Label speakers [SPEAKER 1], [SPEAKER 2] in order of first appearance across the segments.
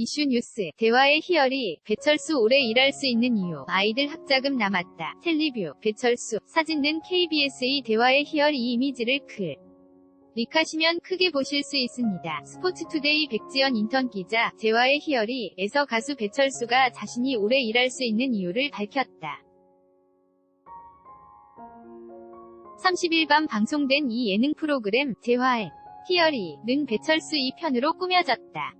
[SPEAKER 1] 이슈 뉴스 대화의 희열이 배철수 오래 일할 수 있는 이유 아이들 학자금 남았다 텔리뷰 배철수 사진 등 KBS의 대화의 희열 이 이미지를 클 릭하시면 크게 보실 수 있습니다. 스포츠투데이 백지연 인턴 기자 대화의 희열이 에서 가수 배철수가 자신이 오래 일할 수 있는 이유를 밝혔다. 30일 밤 방송된 이 예능 프로그램 대화의 희열이는 배철수 2편으로 꾸며졌다.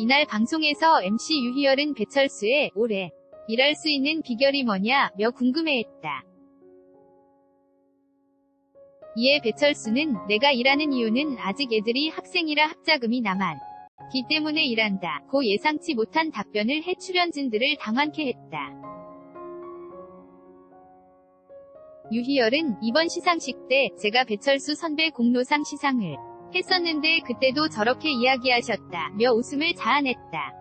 [SPEAKER 1] 이날 방송에서 MC 유희열은 배철수의 오래 일할 수 있는 비결이 뭐냐며 궁금해했다. 이에 배철수는 내가 일하는 이유는 아직 애들이 학생이라 학자금이 남았기 때문에 일한다. 고 예상치 못한 답변을 해 출연진들을 당황케 했다. 유희열은 이번 시상식 때 제가 배철수 선배 공로상 시상을 했었는데 그때도 저렇게 이야기하셨다. 며 웃음을 자아냈다.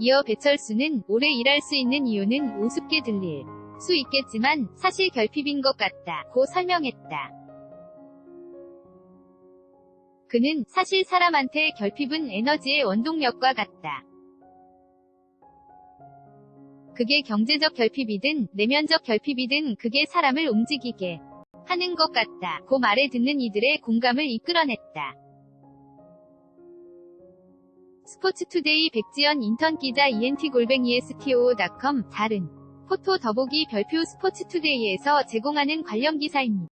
[SPEAKER 1] 이어 배철수는 오래 일할 수 있는 이유는 우습게 들릴 수 있겠지만 사실 결핍인 것 같다. 고 설명했다. 그는 사실 사람한테 결핍은 에너지의 원동력과 같다. 그게 경제적 결핍이든 내면적 결핍이든 그게 사람을 움직이게 하는 것 같다. 고 말에 듣는 이들의 공감을 이끌어냈다. 스포츠투데이 백지연 인턴 기자 ent골뱅이stoo.com 다른 포토 더보기 별표 스포츠투데이에서 제공하는 관련 기사입니다.